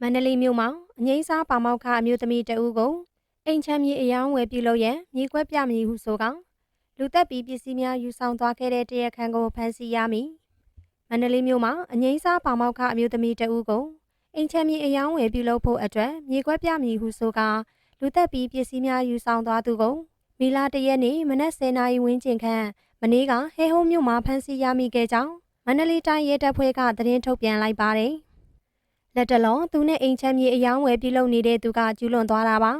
မန္တလေးမြို့မှာအငိမ့်စားပါမောက္ခအမျိုးသမီးတဦးကိုအိမ်ချမ်းမြေအယောင်းဝယ်ပြုလုပ်ရန်မြေကွက်ပြမည်ဟုဆိုကလူသက်ပြီးပစ္စည်းများယူဆောင်သွားခဲ့တဲ့တရားခံကိုဖမ်းဆီးရမည်မန္တလေးမြို့မှာအငိမ့်စားပါမောက္ခအမျိုးသမီးတဦးကိုအိမ်ချမ်းမြေအယောင်းဝယ်ပြုလုပ်ဖို့အတွက်မြေကွက်ပြမည်ဟုဆိုကလူသက်ပြီးပစ္စည်းများယူဆောင်သွားသူကိုမီလာတရက်နေ့မနက်10:00နာရီဝန်းကျင်ခန့်မနေ့ကဟဲဟုံးမြို့မှာဖမ်းဆီးရမိခဲ့ကြောင်းမန္တလေးတိုင်းရဲတပ်ဖွဲ့ကသတင်းထုတ်ပြန်လိုက်ပါတယ်။ လက်တလုံးသူနဲ့အိမ်ချမ်းမြေအယောင်းဝယ်ပြုလုပ်နေတဲ့သူကကျူးလွန်သွားတာပါ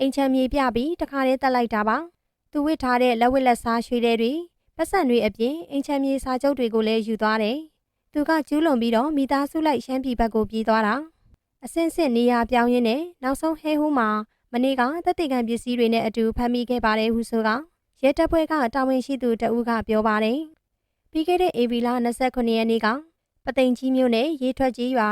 အိမ်ချမ်းမြေပြပြီးတခါတည်းတက်လိုက်တာပါသူဝစ်ထားတဲ့လက်ဝတ်လက်စားရွှေတွေတွေပတ်စံတွေအပြင်အိမ်ချမ်းမြေစာချုပ်တွေကိုလည်းယူသွားတယ်သူကကျူးလွန်ပြီးတော့မိသားစုလိုက်ရှမ်းပြည်ဘက်ကိုပြေးသွားတာအစင်စစ်နေရပြောင်းရင်းနဲ့နောက်ဆုံးဟဲဟိုးမှာမနေ့ကသက်သေခံပစ္စည်းတွေနဲ့အတူဖမ်းမိခဲ့ပါတယ်ဟုဆိုကရဲတပ်ဖွဲ့ကတာဝန်ရှိသူတဦးကပြောပါတယ်ပြီးခဲ့တဲ့ဧပြီလ29ရက်နေ့ကပသိမ်ကြီးမြို့နယ်ရေထွက်ကြီးရွာ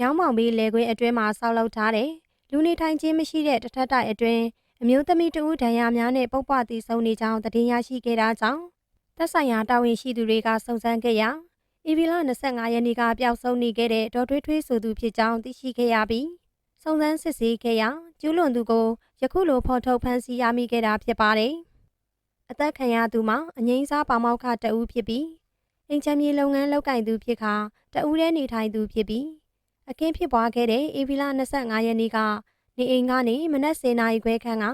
မြောင်းမောင်ဘေးလေကွင်းအတွင်းမှာဆောက်လုပ်ထားတဲ့လူနေထိုင်ခြင်းမရှိတဲ့တစ်ထပ်တိုက်အတွင်းအမျိုးသမီးတဦးဒဏ်ရာများနဲ့ပုပ်ပွားတည်ဆုံနေကြောင်းသတင်းရရှိခဲ့တာကြောင့်သက်ဆိုင်ရာတာဝန်ရှိသူတွေကစုံစမ်းခဲ့ရာဧပြီလ25ရက်နေ့ကပျောက်ဆုံးနေခဲ့တဲ့ဒေါ်ထွေးထွေးဆိုသူဖြစ်ကြောင်းသိရှိခဲ့ရပြီးစုံစမ်းစစ်ဆေးခဲ့ရာကျူးလွန်သူကိုယခုလိုဖော်ထုတ်ဖမ်းဆီးရမိခဲ့တာဖြစ်ပါတယ်အသက်ခံရသူမှာအငိမ့်စားပါမောက္ခတဦးဖြစ်ပြီးအင်ချမ်းမြေလုပ်ငန်းလုပ်ကင်သူဖြစ်ခါတဦးတည်းနေထိုင်သူဖြစ်ပြီး အခင်းဖြစ်ပွားခဲ့တဲ့ဧပြီလ25ရက်နေ့ကနေအိမ်ကနေမနက်10:00နာရီခွဲခန့်က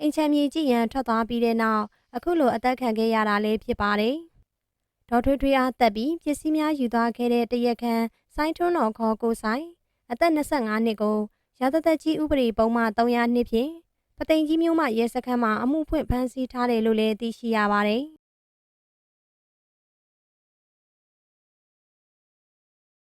အိမ်ချမ်းမြေကြည်ရန်ထွက်သွားပြီးတဲ့နောက်အခုလိုအသက်ခံခဲ့ရတာလည်းဖြစ်ပါတယ်။ဒေါ်ထွေးထွေးအားတက်ပြီးပစ္စည်းများယူသွားခဲ့တဲ့တရက်ခန့်စိုင်းထွန်းတော်ခေါ်ကိုဆိုင်အသက်25နှစ်ကိုရာသသက်ကြီးဥပဒေပုံမှ300နှစ်ဖြင့်ပသိမ်ကြီးမျိုးမှရဲစခန်းမှာအမှုဖွင့်ဖမ်းဆီးထားတယ်လို့လည်းသိရှိရပါတယ်။